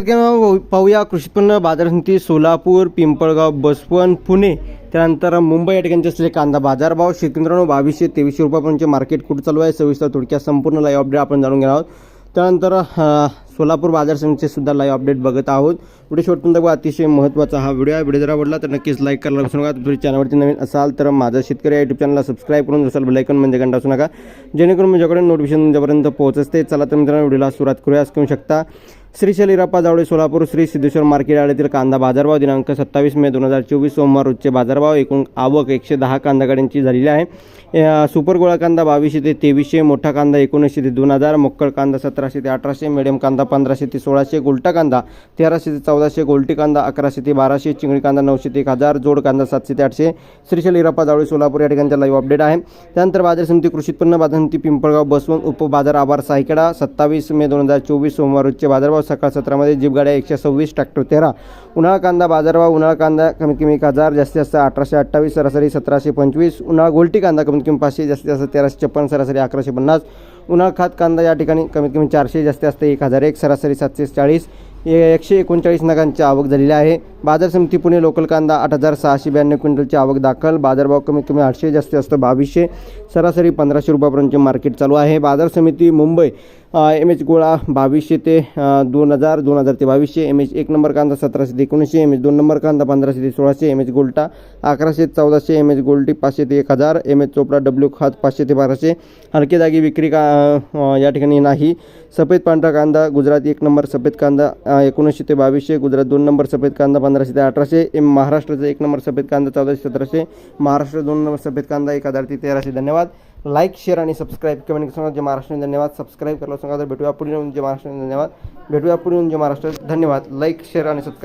पाहूया कृषी उत्पन्न बाजार समिती सोलापूर पिंपळगाव बसवण पुणे त्यानंतर मुंबई या ठिकाणचे असलेले कांदा बाजारभाव शेतकरी मित्रांनो बावीसशे तेवीसशे रुपयापर्यंतचे मार्केट कुठं चालू आहे? सविस्तर थोडक्यात संपूर्ण लाईव्ह अपडेट आपण जाणून घेणार आहोत. त्यानंतर सोलापूर बाजार समितीचे सुद्धा लाईव्ह अपडेट बघत आहोत. व्हिडिओ शेवटपर्यंत बघा. अतिशय महत्त्वाचा हा व्हिडिओ आहे. व्हिडिओ जर आवडला तर नक्कीच लाईक करायला विसरू नका. तुम्ही चॅनलवरती नवीन असाल तर माझा शेतकरी या यूट्यूब चॅनलला सबस्क्राईब करून जसाल बेलायकन म्हणजे घंटा असू नका. जेणेकरून माझ्याकडे नोटिफिकेशन तुमच्यापर्यंत पोहोचते. चला तर मित्रांनो व्हिडिओला सुरुवात करूया. असं करू शकता. श्री शलिराप्पा जावळे सोलापूर. श्री सिद्धेश्वर मार्केट आळेतील कांदा बाजारभाव दिनांक सत्तावीस मे दोन हजार चोवीस सोमवार रोजचे बाजारभाव. एकूण आवक एकशे दहा कांदा गाड्यांची झालेली आहे. सुपर गोळा कांदा बावीसशे ते तेवीसशे मोठा कांदा एकोणीसशे ते दोन हजार मोक्कळ कांदा सतराशे ते अठराशे मिडियम कांदा पंधराशे ते सोळाशे गुलटा कांदा तेराशे ते चौदाशे गोलटी कांदा अकराशे ते बाराशे चिंगडी कांदा नऊशे ते एक हजार जोड कांदा सातशे ते आठशे श्रीशैल इराप्पा जावळी सोलापूर या ठिकाणचा लाईव्ह अपडेट आहे. त्यानंतर बाजार समिती कृषी उत्पन्न बाजार समिती पिंपळगाव बसवंत उपबाजार आभार सायकडा सत्तावीस मे दोन हजार चोवीस सोमवार रोजचे बाजारभाव सकाळ सत्रामध्ये जीपगाड्या एकशे सव्वीस ट्रॅक्टर तेरा. उन्हाळा कांदा बाजारभाव उन्हाळा कांदा कमीत कमी एक हजार जास्तीत जास्त अठराशे अठ्ठावीस सरासरी सतराशे पंचवीस. उन्हाळा गोलटी कांदा कमीत कमी पाचशे जास्तीत जास्त तेराशे छप्पन सरासरी अकराशे पन्नास. उन्हाळा खात कांदा या ठिकाणी कमीत कमी चारशे जास्तीत जास्त एक हजार एक सरासरी सातशे चाळीस. एकशे एकोणचाळीस नगांची आवक झालेली आहे. बाजार समिती पुणे लोकल कांदा आठ हजार सहाशे ब्याण्णव क्विंटलची आवक दाखल. बाजारभाव कमीत कमी आठशे जास्तीत जास्त बावीसशे. सरासरी पंधराशे रुपयापर्यंतचे मार्केट चालू आहे. बाजार समिती मुंबई एम एच गोळा बावीसशे ते दोन हजार दोन हजार ते बावीसशे एम एच एक नंबर कांदा सतराशे ते एकोणीसशे एम एच दोन नंबर कांदा पंधराशे ते सोळाशे एम एच गोल्टा अकराशे चौदाशे एम एच गोल्टी पाचशे ते एक हजार एम एच चोपडा डब्ल्यू खात पाचशे ते बाराशे. हलके जागी विक्री का या ठिकाणी नाही. सफेद पांढरा कांदा गुजरात एक नंबर सफेद कांदा एकोणीसशे ते बावीसशे गुजरात दोन नंबर सफेद कांदा पंधराशे ते अठराशे. एम महाराष्ट्राचा एक नंबर सफेद कांदा चौदाशे सतराशे. महाराष्ट्र दोन नंबर सफेद कांदा एक हजार ते तेराशे. धन्यवाद. लाईक शेअर आणि सबस्क्राईब कमेंट सांगा जे महाराष्ट्र धन्यवाद. सबस्क्राईब करायला सांगा तर भेटूया पुढे म्हणजे महाराष्ट्र धन्यवाद. भेटूया पुढे म्हणजे महाराष्ट्र धन्यवाद. लाईक शेअर आणि सबस्क्राईब